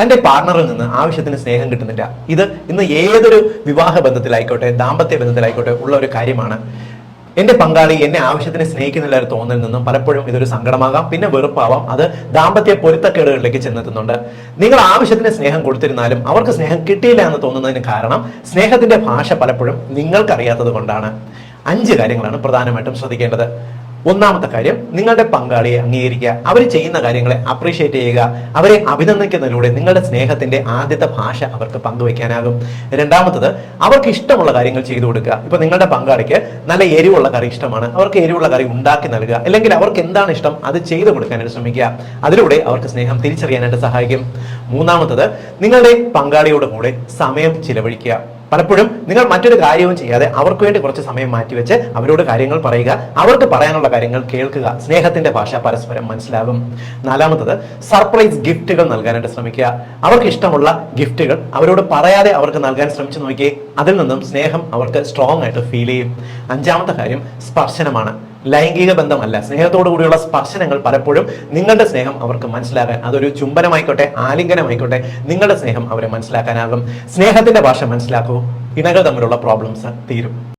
തന്റെ പാർട്ണറിൽ നിന്ന് ആവശ്യത്തിന് സ്നേഹം കിട്ടുന്നില്ല. ഇത് ഇന്ന് ഏതൊരു വിവാഹ ബന്ധത്തിലായിക്കോട്ടെ ദാമ്പത്യ ബന്ധത്തിലായിക്കോട്ടെ ഉള്ള ഒരു കാര്യമാണ്. എന്റെ പങ്കാളി എന്നെ ആവശ്യത്തിന് സ്നേഹിക്കുന്നില്ല ഒരു തോന്നൽ നിന്നും പലപ്പോഴും ഇതൊരു സങ്കടമാകാം പിന്നെ വെറുപ്പാവാം. അത് ദാമ്പത്യ പൊരുത്തക്കേടുകളിലേക്ക് ചെന്നെത്തുന്നുണ്ട്. നിങ്ങൾ ആവശ്യത്തിന് സ്നേഹം കൊടുത്തിരുന്നാലും അവർക്ക് സ്നേഹം കിട്ടിയില്ല എന്ന് തോന്നുന്നതിന് കാരണം സ്നേഹത്തിന്റെ ഭാഷ പലപ്പോഴും നിങ്ങൾക്കറിയാത്തത് കൊണ്ടാണ്. അഞ്ച് കാര്യങ്ങളാണ് പ്രധാനമായിട്ടും ശ്രദ്ധിക്കേണ്ടത്. ഒന്നാമത്തെ കാര്യം നിങ്ങളുടെ പങ്കാളിയെ അംഗീകരിക്കുക. അവർ ചെയ്യുന്ന കാര്യങ്ങളെ അപ്രീഷിയേറ്റ് ചെയ്യുക. അവരെ അഭിനന്ദിക്കുന്നതിലൂടെ നിങ്ങളുടെ സ്നേഹത്തിന്റെ ആദ്യത്തെ ഭാഷ അവർക്ക് പങ്കുവെക്കാനാകും രണ്ടാമത്തത് അവർക്ക് ഇഷ്ടമുള്ള കാര്യങ്ങൾ ചെയ്തു കൊടുക്കുക. ഇപ്പൊ നിങ്ങളുടെ പങ്കാളിക്ക് നല്ല എരിവുള്ള കറി ഇഷ്ടമാണ്. അവർക്ക് എരിവുള്ള കറി ഉണ്ടാക്കി നൽകുക. അല്ലെങ്കിൽ അവർക്ക് എന്താണ് ഇഷ്ടം അത് ചെയ്തു കൊടുക്കാനായിട്ട് ശ്രമിക്കുക. അതിലൂടെ അവർക്ക് സ്നേഹം തിരിച്ചറിയാനായിട്ട് സഹായിക്കും. മൂന്നാമത്തത് നിങ്ങളുടെ പങ്കാളിയോട് കൂടെ സമയം ചിലവഴിക്കുക. പലപ്പോഴും നിങ്ങൾ മറ്റൊരു കാര്യവും ചെയ്യാതെ അവർക്ക് വേണ്ടി കുറച്ച് സമയം മാറ്റിവെച്ച് അവരോട് കാര്യങ്ങൾ പറയുക അവർക്ക് പറയാനുള്ള കാര്യങ്ങൾ കേൾക്കുക. സ്നേഹത്തിന്റെ ഭാഷ പരസ്പരം മനസ്സിലാകും. നാലാമത്തത് സർപ്രൈസ് ഗിഫ്റ്റുകൾ നൽകാനായിട്ട് ശ്രമിക്കുക. അവർക്ക് ഇഷ്ടമുള്ള ഗിഫ്റ്റുകൾ അവരോട് പറയാതെ അവർക്ക് നൽകാൻ ശ്രമിച്ചു നോക്കിയേ അതിൽ നിന്നും സ്നേഹം അവർക്ക് സ്ട്രോങ് ആയിട്ട് ഫീൽ ചെയ്യും. അഞ്ചാമത്തെ കാര്യം സ്പർശനമാണ്. ലൈംഗിക ബന്ധമല്ല. സ്നേഹത്തോടു കൂടിയുള്ള സ്പർശനങ്ങൾ പലപ്പോഴും നിങ്ങളുടെ സ്നേഹം അവർക്ക് മനസ്സിലാകാൻ അതൊരു ചുംബനമായിക്കോട്ടെ ആലിംഗനമായിക്കോട്ടെ നിങ്ങളുടെ സ്നേഹം അവരെ മനസ്സിലാക്കാനാകും. സ്നേഹത്തിന്റെ ഭാഷ മനസ്സിലാക്കൂ. ഇണകൾ തമ്മിലുള്ള പ്രോബ്ലംസ് തീരും.